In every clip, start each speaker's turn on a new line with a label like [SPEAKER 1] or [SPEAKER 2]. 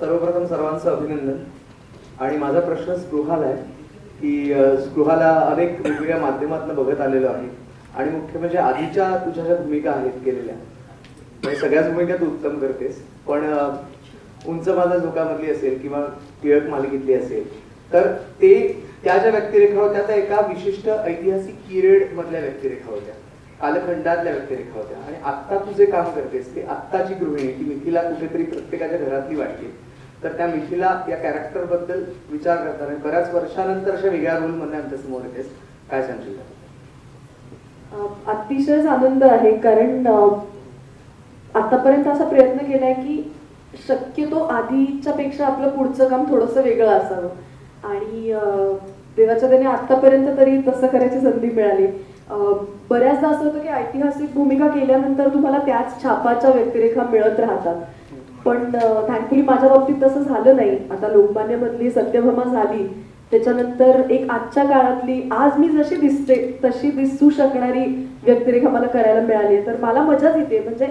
[SPEAKER 1] सर्वप्रथम सर्वांचं अभिनंदन. आणि माझा प्रश्न स्पृहाला आहे की स्पृहाला अनेक वेगवेगळ्या माध्यमातून बघत आलेलो आहे. आणि मुख्य म्हणजे आधीच्या तुझ्या ज्या भूमिका आहेत केलेल्या म्हणजे सगळ्याच भूमिका तू उत्तम करतेस. पण उंच माझा झोकामधली असेल किंवा टिळक मालिकेतली असेल तर ते त्या ज्या व्यक्तिरेखा होत्या त्या एका विशिष्ट ऐतिहासिक पिरियड मधल्या व्यक्तिरेखा होत्या कालखंडातल्या व्यक्तिरेखा होत्या. आणि आत्ता तू जे काम करतेस ते आत्ताची गृहिणी ती मिथिला कुठेतरी प्रत्येकाच्या घरातली वाटते. तर त्या मिठीला या कॅरेक्टरबद्दल विचार करताना बऱ्याच वर्षानंतर अशा वेगळ्या रोलमध्ये आमच्यासमोर येतेस काय सांगशील?
[SPEAKER 2] अतिशयच आनंद आहे कारण आतापर्यंत असा प्रयत्न केलाय की शक्यतो आधीच्या पेक्षा आपलं पुढचं काम थोडंसं वेगळं असावं. आणि देवाच्या त्याने आतापर्यंत तरी तसं करायची संधी मिळाली. बऱ्याचदा असं होतं की ऐतिहासिक भूमिका केल्यानंतर तुम्हाला त्याच छापाच्या व्यक्तिरेखा मिळत राहतात. पण थँकफुली माझ्या बाबतीत तसं झालं नाही. आता लोकमान्यमधली सत्यभामा झाली. त्याच्यानंतर एक आजच्या काळातली आज मी जशी दिसते तशी दिसू शकणारी व्यक्तिरेखा मला करायला मिळाली तर मला मजाच येते. म्हणजे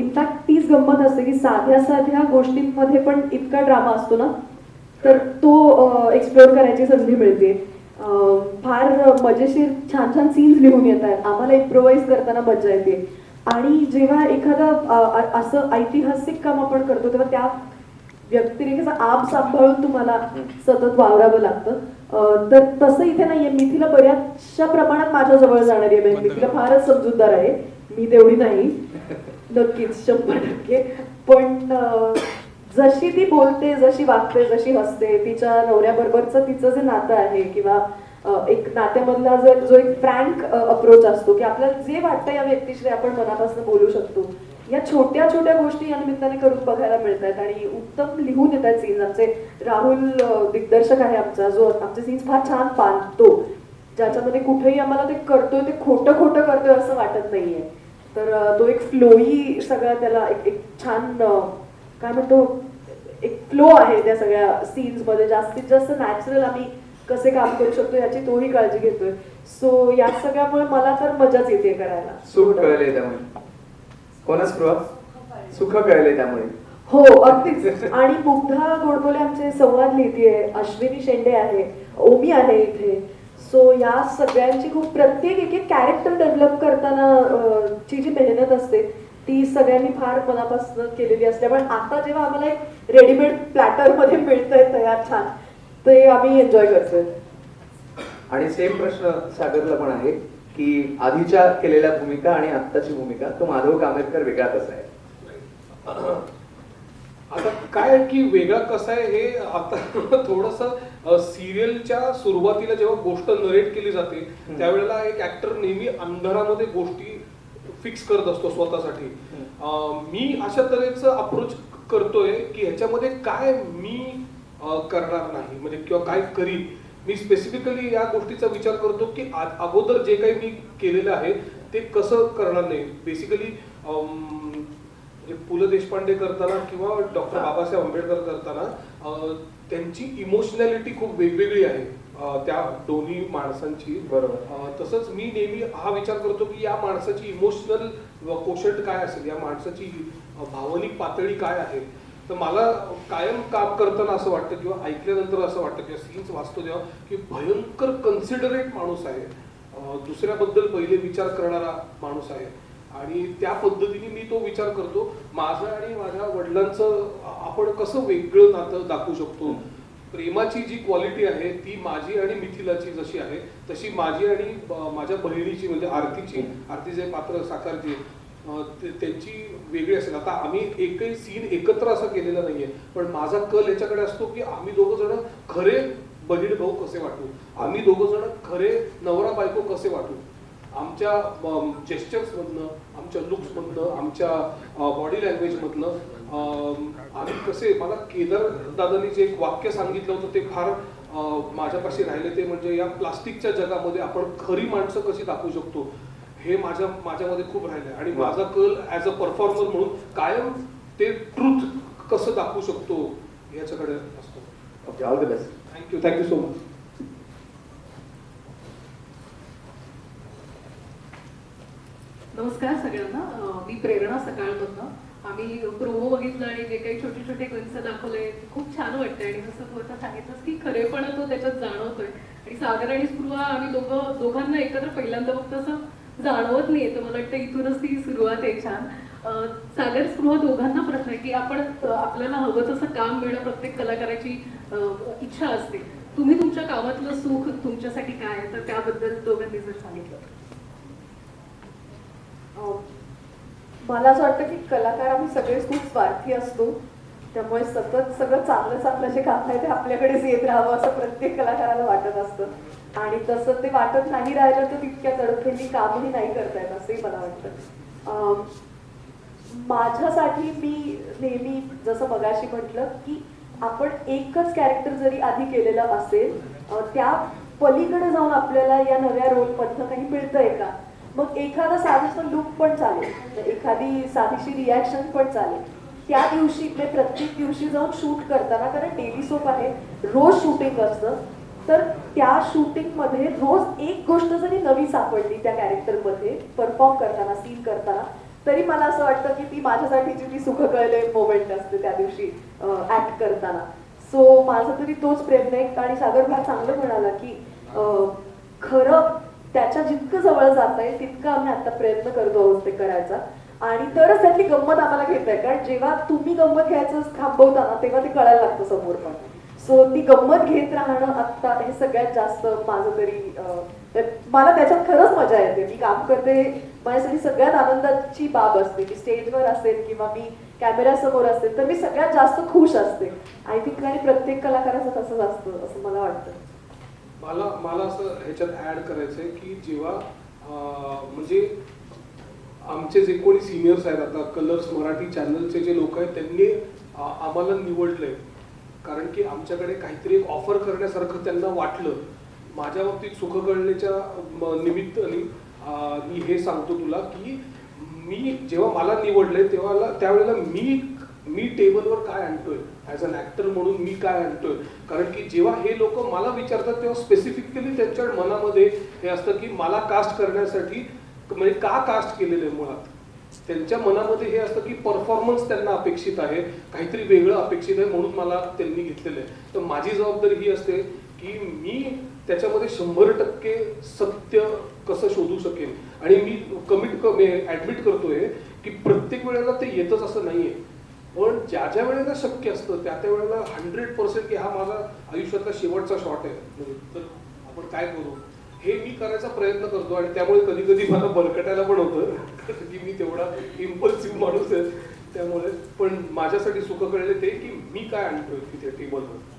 [SPEAKER 2] इनफॅक्ट तीच गंमत असते की साध्या साध्या गोष्टींमध्ये पण इतका ड्रामा असतो ना तर तो एक्सप्लोअर करायची संधी मिळते. फार मजेशीर छान छान सीन्स लिहून येत आहेत. आम्हाला इम्प्रोवाइज करताना मजा येते. आणि जेव्हा एखादं असं ऐतिहासिक काम आपण करतो तेव्हा त्या व्यक्तिरेखेचा आप सांभाळून तुम्हाला सतत वावरावं लागतं. तर तसं इथे नाहीये. मिथीला बऱ्याचशा प्रमाणात माझ्या जवळ जाणारी आहे. म्हणजे मिथीला फारच समजूतदार आहे. मी तेवढी नाही. नक्कीच शंभर टक्के. पण अं, जशी ती बोलते जशी वागते जशी हसते तिच्या नवऱ्याबरोबरचं तिचं जे नातं आहे किंवा एक नात्यामधला जर जो एक फ्रँक अप्रोच असतो की आपल्याला जे वाटतं या व्यक्तीशी आपण मनापासून बोलू शकतो. या छोट्या छोट्या गोष्टी या निमित्ताने करून बघायला मिळत आहेत आणि उत्तम लिहून येत आहेत सीन्स आमचे राहुल दिग्दर्शक आहे आमचा जो आमचे सीन्स फार छान बांधतो ज्याच्यामध्ये कुठेही आम्हाला ते करतोय ते खोटं खोटं करतोय असं वाटत नाहीये. तर तो एक फ्लोही सगळा त्याला एक एक छान काय म्हणतो एक फ्लो आहे त्या सगळ्या सीन्समध्ये जास्तीत जास्त नॅचरल आम्ही कसे काम करू शकतो याची तोही काळजी घेतोय. सो या सगळ्यामुळे मला तर मजाच येते करायला.
[SPEAKER 1] सुख कळले त्यामुळे. कोणा स्पृहा सुख कळले त्यामुळे.
[SPEAKER 2] हो अगदीच. आणि मुग्धा गोडबोले आमचे संवाद लिहितीये. अश्विनी शेंडे आहे ओमी आहे इथे. सो या सगळ्यांची खूप प्रत्येक एक एक कॅरेक्टर डेव्हलप करताना ची जी मेहनत असते ती सगळ्यांनी फार मनापासून केलेली असते. पण आता जेव्हा आम्हाला एक रेडीमेड प्लॅटरमध्ये मिळतंय तयार छान ते आम्ही एन्जॉय करतोय.
[SPEAKER 1] आणि सेम प्रश्न सागरला पण आहे की आधीच्या केलेल्या भूमिका आणि आत्ताची भूमिका तो माधव कामेरकर वेगळा कसा आहे?
[SPEAKER 3] आता काय की वेगळा कसा आहे हे आता थोडस सिरियलच्या सुरुवातीला जेव्हा गोष्ट नरेट केली जाते. त्यावेळेला एक ऍक्टर नेहमी अंधारामध्ये गोष्टी फिक्स करत असतो स्वतःसाठी. मी अशा तऱ्हेचं अप्रोच करतोय की ह्याच्यामध्ये काय मी करणार नाही. म्हणजे किंवा काय करीन? मी स्पेसिफिकली या गोष्टीचा विचार करतो की अगोदर जे काही मी केलेलं आहे ते कसं करणार नाही? बेसिकली म्हणजे पु ल देशपांडे करताना किंवा डॉक्टर बाबासाहेब आंबेडकर करताना त्यांची इमोशनॅलिटी खूप वेगवेगळी आहे. त्या दोन्ही माणसांची.
[SPEAKER 1] बरोबर.
[SPEAKER 3] तसंच मी नेहमी हा विचार करतो की या माणसाची इमोशनल कोशंट काय असेल? या माणसाची भावनिक पातळी काय आहे? तर मला कायम काम करताना असं वाटतं किंवा ऐकल्यानंतर असं वाटतं किंवा सीन्स वाचतो तेव्हा की भयंकर कन्सिडरेट माणूस आहे. दुसऱ्याबद्दल पहिले विचार करणारा माणूस आहे. आणि त्या पद्धतीने मी तो विचार करतो. माझं आणि माझ्या वडिलांचं आपण कसं वेगळं नातं दाखवू शकतो? प्रेमाची जी क्वालिटी आहे ती माझी आणि मिथिलाची जशी आहे तशी माझी आणि माझ्या बहिणीची म्हणजे आरतीची. आरतीचे पात्र साकारते ते- त्यांची वेगळी असेल. आता आम्ही एकही सीन एकत्र असं केलेलं नाहीये. पण माझा कल याच्याकडे असतो की आम्ही दोघं जण खरे बहीण भाऊ कसे वाटू? आम्ही दोघं जण खरे नवरा बायको कसे वाटू? आमच्या जेस्चर्समधनं आमच्या लुक्समधनं आमच्या बॉडी लँग्वेजमधनं अं, आम्ही कसे मला केदार दादांनी जे एक वाक्य सांगितलं होतं ते फार माझ्यापाशी राहिले. ते म्हणजे या प्लास्टिकच्या जगामध्ये आपण खरी माणसं कशी दाखवू शकतो? हे माझ्या माझ्यामध्ये खूप राहिलं आणि. माझा कल ऍज अ परफॉर्मर म्हणून कायम ते ट्रुथ कसं दाखवू शकतो याच्याकडे असतो.
[SPEAKER 1] Okay all the best
[SPEAKER 3] thank you thank you so much
[SPEAKER 4] नमस्कार सगळ्यांना. मी प्रेरणा सकाळमधनं. आम्ही प्रोमो बघितलं आणि जे काही छोटे छोटे क्लिप्स दाखवले वाटते आणि जसं तू आता सांगितलंस की खरेपणा तो त्याच्यात जाणवतोय. आणि सागर आणि स्पृहा आम्ही दोघं दोघांना एकत्र पहिल्यांदा फक्त असं जाणवत नाहीये. तर मला वाटतं इथूनच ती सुरुवात आहे छान. सागर स्पृहा दोघांना प्रश्न आहे की आपण आपल्याला हवं तसं काम मिळणं प्रत्येक कलाकाराची इच्छा असते. तुम्ही तुमच्या कामातलं सुख तुमच्यासाठी काय आहे? तर त्याबद्दल दोघांनी जर सांगितलं.
[SPEAKER 2] अं, मला असं वाटतं की कलाकार आम्ही सगळेच खूप स्वार्थी असतो. त्यामुळे सतत सगळं चांगलं चांगलं जे काम आहे ते आपल्याकडेच येत राहावं असं प्रत्येक कलाकाराला वाटत असतं. आणि तसं ते वाटत नाही राहिलं तर तितक्या तडफेंनी कामही नाही करता येत असंही मला वाटतं. माझ्यासाठी मी नेहमी जसं मगाशी म्हटलं की आपण एकच कॅरेक्टर जरी आधी केलेलं असेल त्या पलीकडे जाऊन आपल्याला या नव्या रोलमधनं काही मिळतंय का? मग एखादा साधीसा लुक पण चालेल एखादी साधीशी रिॲक्शन पण चालेल. त्या दिवशी म्हणजे प्रत्येक दिवशी जाऊन शूट करताना कारण डेली सोप आहे रोज शूटिंग असतं. तर त्या शूटिंगमध्ये रोज एक गोष्ट जरी नवी सापडली त्या कॅरेक्टरमध्ये परफॉर्म करताना सीन करताना तरी मला असं वाटतं की ती माझ्यासाठीची ती सुख कळले मोमेंट असते त्या दिवशी ऍक्ट करताना. सो माझा तरी तोच प्रयत्न आहे आणि सागर भाग चांगलं म्हणाला की खरं त्याच्या जितकं जवळ जात आहे तितकं आम्ही आता प्रयत्न करतो आहोत ते करायचा. आणि तरच त्यातली गंमत आम्हाला घेत आहे. कारण जेव्हा तुम्ही गंमत घ्यायचं थांबवता ना तेव्हा ते कळायला लागतं समोर पण. सो ती गंमत घेत राहणं आत्ता हे सगळ्यात जास्त माझं तरी मला त्याच्यात खरंच मजा येते. मी काम करते माझ्यासाठी सगळ्यात आनंदाची बाब असते. की स्टेजवर असेल किंवा मी कॅमेऱ्यासमोर असेल तर मी सगळ्यात जास्त खुश असते. आय थिंक आणि प्रत्येक कलाकाराचं तसंच असतं असं मला वाटतं.
[SPEAKER 3] मला मला असं ह्याच्यात ऍड करायचंय की जेव्हा म्हणजे आमचे जे कोणी सिनियर्स आहेत आता कलर्स मराठी चॅनलचे जे लोक आहेत त्यांनी आम्हाला निवडले कारण की आमच्याकडे काहीतरी एक ऑफर करण्यासारखं त्यांना वाटलं. माझ्या बाबतीत सुख कळण्याच्या निमित्ताने मी हे सांगतो तुला की मी जेव्हा मला निवडलंय तेव्हा त्यावेळेला मी मी टेबलवर काय आणतोय? ॲज अन ॲक्टर म्हणून मी काय आणतोय? कारण की जेव्हा हे लोक मला विचारतात तेव्हा स्पेसिफिकली त्यांच्या मनामध्ये हे असतं की मला कास्ट करण्यासाठी म्हणजे का कास्ट केलेलं आहे मुळात? त्यांच्या मनामध्ये हे असतं की परफॉर्मन्स त्यांना अपेक्षित आहे. काहीतरी वेगळं अपेक्षित आहे म्हणून मला त्यांनी घेतलेलं आहे. तर माझी जबाबदारी ही असते की मी त्याच्यामध्ये शंभर टक्के सत्य कसं शोधू शकेन. आणि मी कमिट कमी ऍडमिट करतोय की प्रत्येक वेळेला ते येतच असं नाही आहे पण ज्या ज्या वेळेला शक्य असतं त्या त्या वेळेला हंड्रेड पर्सेंट की हा माझा आयुष्यातला शेवटचा शॉट आहे. तर आपण काय करू? हे मी करायचा प्रयत्न करतो आणि त्यामुळे कधी कधी मला बरकटायला पण होतं. की मी तेवढा इम्पल्सिव्ह माणूस आहे. त्यामुळे पण माझ्यासाठी सुख कळले ते की मी काय आणतोय तिथे टेबलवर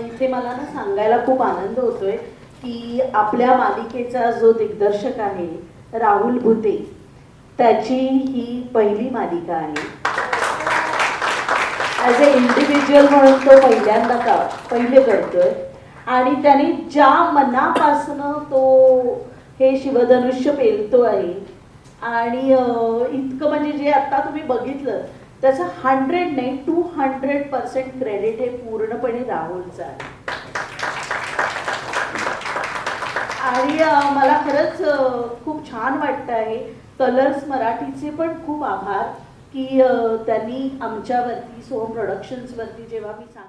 [SPEAKER 5] इथे मला ना सांगायला खूप आनंद होतोय की आपल्या मालिकेचा जो दिग्दर्शक आहे राहुल भुते त्याची ही पहिली मालिका आहे. ॲज अ इंडिव्हिज्युअल म्हणून तो पहिल्यांदा का पहिले करतोय आणि त्याने ज्या मनापासनं तो हे शिवधनुष्य पेलतो आहे आणि इतकं म्हणजे जे आता तुम्ही बघितलं त्याचं हंड्रेड नाही टू हंड्रेड पर्सेंट क्रेडिट हे पूर्णपणे राहुलचं आहे. आणि मला खरंच खूप छान वाटतं आहे कलर्स मराठीचे पण खूप आभार की त्यांनी आमच्यावरती सोहम प्रोडक्शन्सवरती जेव्हा मी सांग